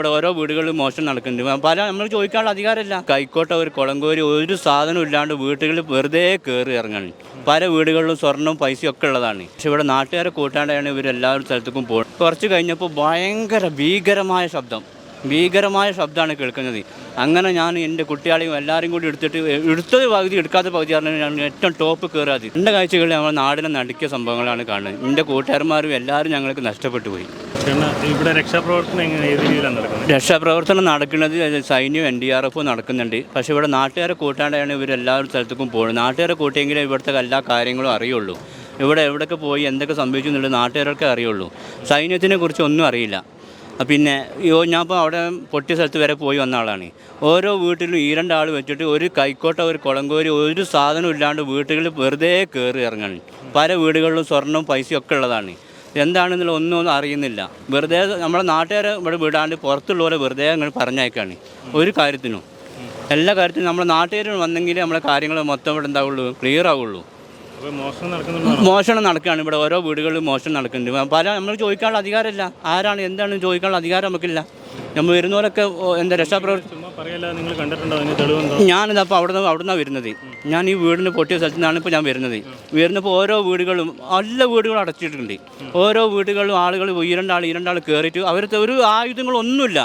ഇവിടെ ഓരോ വീടുകളിലും മോശം നടക്കുന്നുണ്ട്. പല നമ്മൾ ചോദിക്കാനുള്ള അധികാരമില്ല. കൈക്കോട്ട ഒരു കുളങ്കോരി ഒരു സാധനം ഇല്ലാണ്ട് വീട്ടുകളിൽ വെറുതെ കയറി ഇറങ്ങണം. പല വീടുകളിലും സ്വർണവും പൈസയും ഒക്കെ ഉള്ളതാണ്. പക്ഷെ ഇവിടെ നാട്ടുകാരെ കൂട്ടാണ്ടാണ് ഇവർ എല്ലാവരും സ്ഥലത്തേക്കും പോകുന്നത്. കുറച്ച് കഴിഞ്ഞപ്പോൾ ഭയങ്കര ഭീകരമായ ശബ്ദം. ഭീകരമായ ശബ്ദമാണ് കേൾക്കുന്നത്. അങ്ങനെ ഞാൻ എന്റെ കുട്ടികളെയും എല്ലാവരും കൂടി എടുത്തിട്ട് എടുത്തത് പകുതി എടുക്കാത്ത പകുതി പറഞ്ഞാൽ ഞാൻ ഏറ്റവും ടോപ്പ് കയറാത് എന്റെ കാഴ്ചകളിൽ നമ്മുടെ നാടിനെ നടുക്കിയ സംഭവങ്ങളാണ് കാണുന്നത്. എന്റെ കൂട്ടുകാരന്മാരും എല്ലാവരും ഞങ്ങൾക്ക് നഷ്ടപ്പെട്ടു പോയി. ഇവിടെ രക്ഷാപ്രവർത്തനം എങ്ങനെ രക്ഷാപ്രവർത്തനം നടക്കുന്നത് സൈന്യം എൻ ഡി ആർ എഫും നടക്കുന്നുണ്ട്. പക്ഷേ ഇവിടെ നാട്ടുകാരെ കൂട്ടാണ്ടാണ് ഇവരെല്ലാവരും സ്ഥലത്തേക്കും പോകുന്നത്. നാട്ടുകാരെ കൂട്ടിയെങ്കിലേ ഇവിടുത്തെ എല്ലാ കാര്യങ്ങളും അറിയുള്ളൂ. ഇവിടെ എവിടെയൊക്കെ പോയി എന്തൊക്കെ സംഭവിച്ചു എന്നുള്ളത് നാട്ടുകാരൊക്കെ അറിയുള്ളൂ. സൈന്യത്തിനെ കുറിച്ച് ഒന്നും അറിയില്ല. പിന്നെ ഞാൻ ഇപ്പോൾ അവിടെ പൊട്ടിയ സ്ഥലത്ത് വരെ പോയി വന്ന ആളാണ്. ഓരോ വീട്ടിലും ഈ രണ്ടാൾ വെച്ചിട്ട് ഒരു കൈക്കോട്ട ഒരു കുളങ്കോരി ഒരു സാധനം ഇല്ലാണ്ട് വീട്ടുകളിൽ വെറുതെ കയറി ഇറങ്ങണം. പല വീടുകളിലും സ്വർണവും പൈസയും ഒക്കെ ഉള്ളതാണ്. എന്താണെന്നുള്ള ഒന്നും അറിയുന്നില്ല. വെറുതെ നമ്മുടെ നാട്ടുകാരെ ഇവിടെ വിടാണ്ട് പുറത്തുള്ളവരെ വെറുതെ അങ്ങനെ പറഞ്ഞയക്കാണ്. ഒരു കാര്യത്തിനും. എല്ലാ കാര്യത്തിനും നമ്മുടെ നാട്ടുകാർ വന്നെങ്കിലേ നമ്മളെ കാര്യങ്ങൾ മൊത്തം ഇവിടെ എന്താവുള്ളൂ ക്ലിയർ ആവുള്ളൂ. മോഷണം നടക്കുകയാണ്. ഇവിടെ ഓരോ വീടുകളിലും മോഷണം നടക്കുന്നുണ്ട്. പല നമ്മൾ ചോദിക്കാനുള്ള അധികാരമില്ല. ആരാണ് എന്താണ് ചോദിക്കാനുള്ള അധികാരം നമുക്കില്ല. നമ്മൾ വരുന്നവരൊക്കെ എന്താ രക്ഷാപ്രവർത്തനം ഞാനിത് അപ്പോൾ അവിടെ നിന്ന് അവിടെ നിന്നാണ് വരുന്നത്. ഞാൻ ഈ വീടിന് പൊട്ടിയ സ്ഥലത്തു നിന്നാണ് ഇപ്പോൾ ഞാൻ വരുന്നത്. വരുന്നപ്പോൾ ഓരോ വീടുകളും എല്ലാ വീടുകളും അടച്ചിട്ടുണ്ട്. ഓരോ വീടുകളിലും ആളുകൾ ഈ രണ്ടാൾ ഈ രണ്ടാൾ കയറിയിട്ട് അവരുടെ ഒരു ആയുധങ്ങളൊന്നുമില്ല.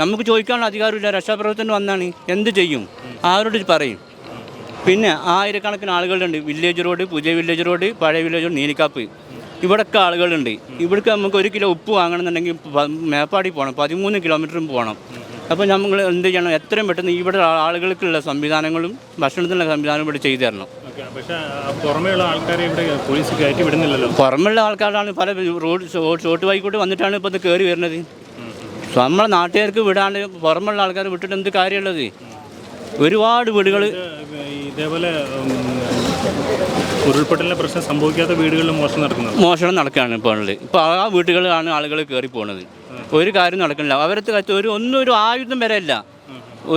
നമുക്ക് ചോദിക്കാനുള്ള അധികാരമില്ല. രക്ഷാപ്രവർത്തനം വന്നാണ്. എന്ത് ചെയ്യും? ആരോട് പറയും? പിന്നെ ആയിരക്കണക്കിന് ആളുകളുണ്ട്. വില്ലേജ് റോഡ് പുതിയ വില്ലേജ് റോഡ് പഴയ വില്ലേജ് റോഡ് നീലിക്കാപ്പ്. ഇവിടൊക്കെ ആളുകളുണ്ട്. ഇവിടേക്ക് നമുക്ക് ഒരു കിലോ ഉപ്പ് വാങ്ങണമെന്നുണ്ടെങ്കിൽ മേപ്പാടി പോകണം പതിമൂന്ന് കിലോമീറ്ററും പോകണം അപ്പോൾ നമ്മൾ എന്ത് ചെയ്യണം? എത്രയും പെട്ടെന്ന് ഇവിടെ ആളുകൾക്കുള്ള സംവിധാനങ്ങളും ഭക്ഷണത്തിനുള്ള സംവിധാനവും ഇവിടെ ചെയ്തു തരണം. പുറമെയുള്ള ആൾക്കാരെ ഇവിടെ പോലീസ് കയറ്റി വിടുന്നില്ലല്ലോ? ആൾക്കാരാണ് പല റോഡ് ഷോട്ട് വഴിക്കൂട്ട് വന്നിട്ടാണ് ഇപ്പോൾ ഇത് കയറി വരുന്നത്. നമ്മളെ നാട്ടുകാർക്ക് വിടാണ്ട് പുറമുള്ള ആൾക്കാർ വിട്ടിട്ട് എന്ത് കാര്യമുള്ളത്? ഒരുപാട് വീടുകൾ ഇതേപോലെ ഉരുൾപൊട്ടലിന്റെ പ്രശ്നം സംഭവിക്കാത്ത വീടുകളിൽ മോഷണം നടക്കുന്നത് മോഷണം നടക്കുകയാണ് ഇപ്പോൾ ഉള്ളത് ആ വീട്ടുകളിലാണ് ആളുകൾ കയറി പോകുന്നത് ഒരു കാര്യം നടക്കണില്ല അവരത്തെ കത്ത് ഒരു ഒന്നും ഒരു ആയുധം വരെ ഇല്ല.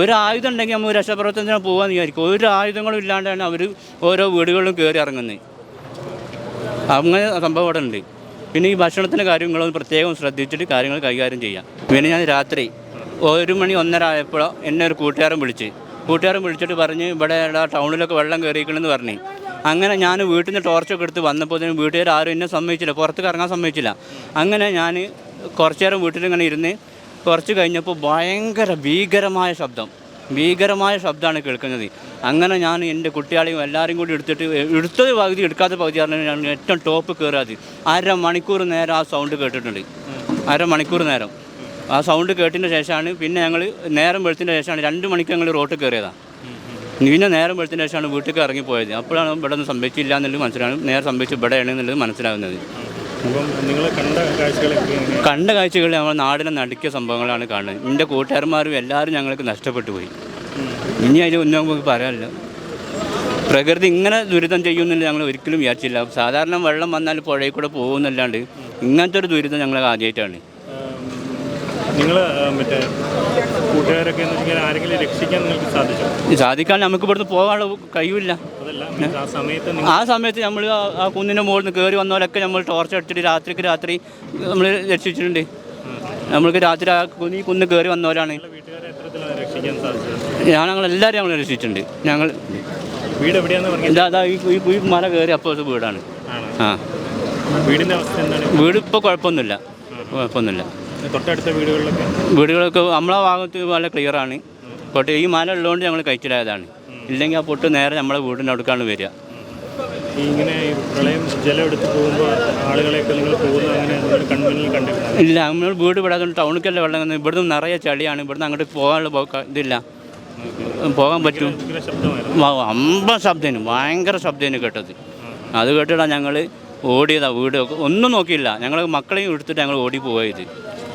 ഒരു ആയുധം ഉണ്ടെങ്കിൽ നമ്മൾ രക്ഷാപ്രവർത്തനത്തിന് പോകാമെന്ന് വിചാരിക്കും. ഒരു ആയുധങ്ങളും ഇല്ലാണ്ടാണ് അവർ ഓരോ വീടുകളിലും കയറി ഇറങ്ങുന്നത് അങ്ങനെ സംഭവം അവിടെ ഉണ്ട്. പിന്നെ ഈ ഭക്ഷണത്തിന്റെ കാര്യങ്ങളൊന്നും പ്രത്യേകം ശ്രദ്ധിച്ചിട്ട് കാര്യങ്ങൾ കൈകാര്യം ചെയ്യാം. പിന്നെ ഞാൻ രാത്രി ഒരു മണി ഒന്നര ആയപ്പോഴോ എന്നെ ഒരു കൂട്ടുകാരൻ വിളിച്ച് കൂട്ടുകാരൻ വിളിച്ചിട്ട് പറഞ്ഞ് ഇവിടെ ടൗണിലൊക്കെ വെള്ളം കയറിയിരിക്കണമെന്ന് പറഞ്ഞു. അങ്ങനെ ഞാൻ വീട്ടിൽ നിന്ന് ടോർച്ചൊക്കെ എടുത്ത് വന്നപ്പോൾ വീട്ടുകാർ ആരും എന്നെ സമ്മതിച്ചില്ല. പുറത്തേക്ക് ഇറങ്ങാൻ സമ്മതിച്ചില്ല. അങ്ങനെ ഞാൻ കുറച്ചു നേരം വീട്ടിലിങ്ങനെ ഇരുന്ന് കുറച്ച് കഴിഞ്ഞപ്പോൾ ഭയങ്കര ഭീകരമായ ശബ്ദം. ഭീകരമായ ശബ്ദമാണ് കേൾക്കുന്നത്. അങ്ങനെ ഞാൻ എന്റെ കുട്ടികളെയും എല്ലാവരും കൂടി എടുത്തിട്ട് എടുത്തത് പകുതി എടുക്കാത്ത പകുതി പറഞ്ഞാൽ ഞാൻ ഏറ്റവും ടോപ്പ് കയറാതെ. അര മണിക്കൂർ നേരം ആ സൗണ്ട് കേട്ടിട്ടുണ്ട്. അര മണിക്കൂർ നേരം. ആ സൗണ്ട് കേട്ടതിന് ശേഷമാണ് പിന്നെ ഞങ്ങൾ നേരം വെളുത്തിന്റെ ശേഷമാണ് രണ്ട് മണിക്ക് ഞങ്ങൾ റോട്ടിൽ കയറിയതാണ് പിന്നെ നേരം വെളുത്തിന് ശേഷമാണ് വീട്ടിലേക്ക് ഇറങ്ങിപ്പോയത്. അപ്പോഴാണ് ഇവിടെ ഒന്നും സംഭവിച്ചില്ല എന്നുള്ളത് മനസ്സിലാണ്. നേരെ സംഭവിച്ചു ഇവിടെയാണ് എന്നുള്ളത് മനസ്സിലാകുന്നത് നിങ്ങൾ കണ്ട കാഴ്ചകളൊക്കെ നമ്മൾ നാടിനെ നടുക്കിയ സംഭവങ്ങളാണ് കാണുന്നത്. എന്റെ കൂട്ടുകാരന്മാരും എല്ലാവരും ഞങ്ങൾക്ക് നഷ്ടപ്പെട്ടു പോയി. ഇനി അതിൽ ഒന്നും നമുക്ക് പറയാനില്ല. പ്രകൃതി ഇങ്ങനെ ദുരിതം ചെയ്യുമെന്നില്ല ഞങ്ങൾ ഒരിക്കലും വിചാരിച്ചില്ല. സാധാരണ വെള്ളം വന്നാൽ പുഴയിൽ കൂടെ പോകുന്നല്ലാണ്ട് ഇങ്ങനത്തെ ഒരു ദുരിതം ഞങ്ങൾ ആദ്യമായിട്ടാണ്. നിങ്ങൾ മറ്റേ കൂട്ടുകാരൊക്കെ എന്ന് വെച്ചാൽ ആരെങ്കിലും രക്ഷിക്കാൻ നിങ്ങൾക്ക് സാധിച്ചോ? സാധിക്കാൻ നമുക്ക് ഇവിടുന്ന് പോകാനുള്ള കഴിവില്ല. ആ സമയത്ത് നമ്മൾ ആ കുന്നിന്റെ മുകളിൽ നിന്ന് കയറി വന്നവരൊക്കെ നമ്മൾ ടോർച്ച് അടിച്ചിട്ട് രാത്രിക്ക് രാത്രി നമ്മൾ രക്ഷിച്ചിട്ടുണ്ട്. നമ്മൾക്ക് രാത്രി ആ കുന്നി കുന്ന് കയറി വന്നവരാണ്. ഞാൻ ഞങ്ങൾ ഞങ്ങളെല്ലാവരും ഞങ്ങൾ രക്ഷിച്ചിട്ടുണ്ട്. ഞങ്ങൾ വീട് എവിടെയാണെന്ന് അതാ ഈ മല കയറി അപ്പോഴത്തെ വീടാണ്. ആ. വീടിന്റെ അവസ്ഥ എന്താണ്? വീട് ഇപ്പോൾ കുഴപ്പമൊന്നുമില്ല. കുഴപ്പമൊന്നുമില്ല. തൊട്ടടുത്ത വീടുകളിലൊക്കെ? വീടുകളൊക്കെ നമ്മളെ ഭാഗത്ത് വളരെ ക്ലിയറാണ് പൊട്ട് ഈ മല ഉള്ളതുകൊണ്ട് ഞങ്ങൾ കഴിച്ചിലായതാണ്. ഇല്ലെങ്കിൽ ആ പൊട്ട് നേരെ നമ്മളെ വീടിന്റെ അടുക്കാണ് വരിക. ഇങ്ങനെ പ്രളയം ജലം എടുത്ത് പോകുമ്പോൾ ആളുകളെയൊക്കെ നിങ്ങൾ പോകുന്ന അങ്ങനെ കൺമുന്നിൽ ഇല്ല നമ്മൾ വീട് വിടാതെ ടൗണിക്കല്ല വെള്ളം ഇവിടുന്ന് നിറയെ ചളിയാണ്. ഇവിടുന്ന് അങ്ങോട്ട് പോകാനുള്ള പോക്ക- ഇതില്ല. പോകാൻ പറ്റും. അമ്പ ശബ്ദം ഭയങ്കര ശബ്ദം കേട്ടത്. അത് കേട്ടിട്ടാണ് ഞങ്ങൾ ഓടിയതാണ് വീട്. ഒന്നും നോക്കിയില്ല. ഞങ്ങൾ മക്കളെയും എടുത്തിട്ട് ഞങ്ങൾ ഓടി പോയത്.